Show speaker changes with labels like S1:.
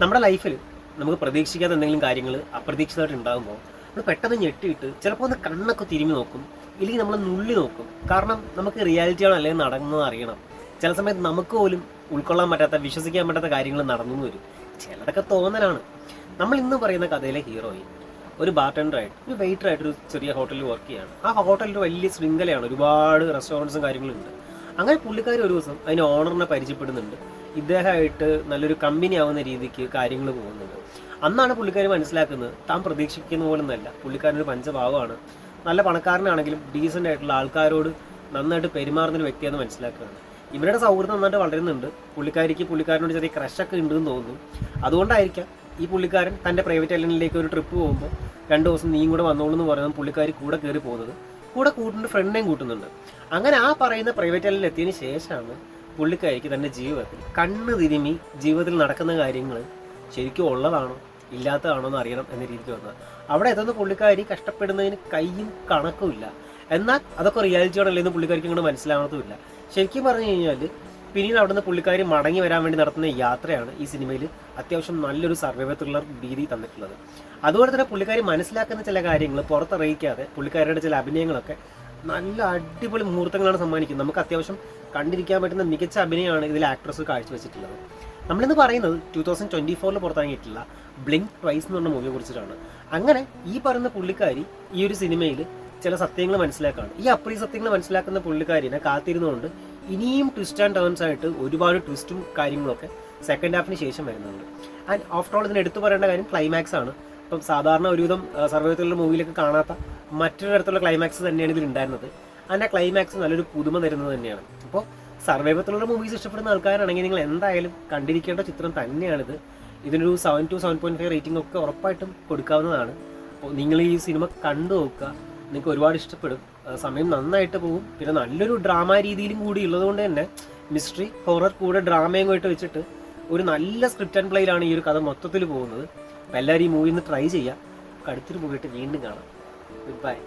S1: നമ്മുടെ ലൈഫിൽ നമുക്ക് പ്രതീക്ഷിക്കാത്ത എന്തെങ്കിലും കാര്യങ്ങൾ അപ്രതീക്ഷിതമായിട്ട് ഉണ്ടാകുമ്പോൾ നമ്മൾ പെട്ടെന്ന് ഞെട്ടിയിട്ട് ചിലപ്പോൾ ഒന്ന് കണ്ണൊക്കെ തിരിഞ്ഞു നോക്കും ഇല്ലെങ്കിൽ നമ്മൾ നുള്ളി നോക്കും. കാരണം നമുക്ക് റിയാലിറ്റിയാണോ അല്ലെങ്കിൽ നടന്നത് അറിയണം. ചില സമയത്ത് നമുക്ക് പോലും ഉൾക്കൊള്ളാൻ പറ്റാത്ത വിശ്വസിക്കാൻ പറ്റാത്ത കാര്യങ്ങൾ നടന്നു വരും. ചിലതൊക്കെ തോന്നലാണ്. നമ്മൾ ഇന്ന് പറയുന്ന കഥയിലെ ഹീറോയിൻ ഒരു ബാർട്ടൻഡറായിട്ട് ഒരു വെയിറ്ററായിട്ട് ഒരു ചെറിയ ഹോട്ടലിൽ വർക്ക് ചെയ്യുകയാണ്. ആ ഹോട്ടലിൽ വലിയ ശൃംഖലയാണ്. ഒരുപാട് റെസ്റ്റോറന്റ്സും കാര്യങ്ങളും ഉണ്ട്. അങ്ങനെ പുള്ളിക്കാർ ഒരു ദിവസം അതിന് ഓണറിനെ പരിചയപ്പെടുന്നുണ്ട്. ഇദ്ദേഹമായിട്ട് നല്ലൊരു കമ്പനി ആവുന്ന രീതിക്ക് കാര്യങ്ങൾ പോകുന്നത്. അന്നാണ് പുള്ളിക്കാരി മനസ്സിലാക്കുന്നത് താൻ പ്രതീക്ഷിക്കുന്ന പോലെ ഒന്നല്ല പുള്ളിക്കാരനൊരു പഞ്ചഭാവമാണ് നല്ല പണക്കാരനാണെങ്കിലും ഡീസന്റ് ആയിട്ടുള്ള ആൾക്കാരോട് നന്നായിട്ട് പെരുമാറുന്ന ഒരു വ്യക്തിയാണെന്ന് മനസ്സിലാക്കുകയാണ്. ഇവരുടെ സൗഹൃദം നന്നായിട്ട് വളരുന്നുണ്ട്. പുള്ളിക്കാരിക്ക് പുള്ളിക്കാരനോട് ചെറിയ ക്രഷൊക്കെ ഉണ്ടെന്ന് തോന്നുന്നു. അതുകൊണ്ടായിരിക്കാം ഈ പുള്ളിക്കാരൻ തന്റെ പ്രൈവറ്റ് ഐലൻഡിലേക്ക് ഒരു ട്രിപ്പ് പോകുമ്പോൾ രണ്ട് ദിവസം നീയും കൂടെ വന്നോളൂ എന്ന് പറയുന്നത് പുള്ളിക്കാരി കൂടെ കയറി പോകുന്നത്. കൂടെ കൂട്ടുന്നുണ്ട് ഫ്രണ്ടിനെയും കൂട്ടുന്നുണ്ട്. അങ്ങനെ ആ പറയുന്ന പ്രൈവറ്റ് ഐലൻഡിൽ എത്തിയതിന് ശേഷമാണ് പുള്ളിക്കാരിക്ക് തന്റെ ജീവിതത്തിൽ കണ്ണ് തിരുമി ജീവിതത്തിൽ നടക്കുന്ന കാര്യങ്ങൾ ശരിക്കും ഉള്ളതാണോ ഇല്ലാത്തതാണോ എന്ന് അറിയണം എന്ന രീതിക്ക് വന്നത്. അവിടെ എത്തുന്ന പുള്ളിക്കാരി കഷ്ടപ്പെടുന്നതിന് കയ്യും കണക്കുമില്ല എന്നാൽ അതൊക്കെ റിയാലിറ്റിയോടല്ലേ എന്ന് പുള്ളിക്കാരിക്ക് ഇങ്ങോട്ട് മനസ്സിലാവുന്നതുമില്ല. ശരിക്കും പറഞ്ഞു കഴിഞ്ഞാൽ പിന്നീട് അവിടുന്ന് പുള്ളിക്കാരി മടങ്ങി വരാൻ വേണ്ടി നടത്തുന്ന യാത്രയാണ് ഈ സിനിമയിൽ അത്യാവശ്യം നല്ലൊരു സർവൈവൽ ത്രില്ലർ രീതി തന്നിട്ടുള്ളത്. അതുപോലെ തന്നെ പുള്ളിക്കാരി മനസ്സിലാക്കുന്ന ചില കാര്യങ്ങൾ പുറത്തറിയിക്കാതെ പുള്ളിക്കാരിയുടെ ചില അഭിനയങ്ങളൊക്കെ നല്ല അടിപൊളി മുഹൂർത്തങ്ങളാണ് സമ്മാനിക്കുന്നത്. നമുക്ക് അത്യാവശ്യം കണ്ടിരിക്കാൻ പറ്റുന്ന മികച്ച അഭിനയമാണ് ഇതിൽ ആക്ട്രസ് കാഴ്ചവെച്ചിട്ടുള്ളത് നമ്മളിന്ന് പറയുന്നത് ടൂ തൗസൻഡ് ട്വന്റി ഫോറിൽ പുറത്തിറങ്ങിയിട്ടുള്ള ബ്ലിങ്ക് ട്വൈസ് എന്ന് പറഞ്ഞ മൂവിയെ കുറിച്ചിട്ടാണ്. അങ്ങനെ ഈ പറയുന്ന പുള്ളിക്കാരി ഈ ഒരു സിനിമയിൽ ചില സത്യങ്ങൾ മനസ്സിലാക്കാണ്. ഈ അപ്രീ സത്യങ്ങൾ മനസ്സിലാക്കുന്ന പുള്ളിക്കാരിനെ കാത്തിരുന്നുകൊണ്ട് ഇനിയും ട്വിസ്റ്റ് ആൻഡ് ടേൺസ് ആയിട്ട് ഒരുപാട് ട്വിസ്റ്റും കാര്യങ്ങളൊക്കെ സെക്കൻഡ് ഹാഫിന് ശേഷം വരുന്നുണ്ട്. ആൻഡ് ആഫ്റ്റർ ഓൾ ഇതിന് എടുത്തു പറയേണ്ട കാര്യം ക്ലൈമാക്സ് ആണ്. ഇപ്പം സാധാരണ ഒരുവിധം സർവൈവത്തിലുള്ള മൂവിയിലൊക്കെ കാണാത്ത മറ്റൊരു തരത്തിലുള്ള ക്ലൈമാക്സ് തന്നെയാണ് ഇതിൽ ഉണ്ടായിരുന്നത്. അതിന്റെ ക്ലൈമാക്സ് നല്ലൊരു പുതുമ തരുന്നത് തന്നെയാണ്. അപ്പോൾ സർവൈവത്തിലുള്ള മൂവീസ് ഇഷ്ടപ്പെടുന്ന ആൾക്കാരാണെങ്കിൽ നിങ്ങൾ എന്തായാലും കണ്ടിരിക്കേണ്ട ചിത്രം തന്നെയാണിത്. ഇതിനൊരു seven to seven point five rating ഒക്കെ ഉറപ്പായിട്ടും കൊടുക്കാവുന്നതാണ്. അപ്പോൾ നിങ്ങൾ ഈ സിനിമ കണ്ടു നോക്കുക. നിങ്ങൾക്ക് ഒരുപാട് ഇഷ്ടപ്പെടും. സമയം നന്നായിട്ട് പോകും. പിന്നെ നല്ലൊരു ഡ്രാമ രീതിയിലും കൂടി ഉള്ളതുകൊണ്ട് തന്നെ മിസ്റ്ററി ഹൊറർ കൂടെ ഡ്രാമയും കൂടെ വെച്ചിട്ട് ഒരു നല്ല സ്ക്രിപ്റ്റ് ആൻഡ് പ്ലേയിലാണ് ഈ ഒരു കഥ മൊത്തത്തിൽ പോകുന്നത്. അപ്പോൾ എല്ലാവരും ഈ മൂവി ഒന്ന് ട്രൈ ചെയ്യുക. അടുത്തൊരു പോയിട്ട് വീണ്ടും കാണാം. Goodbye.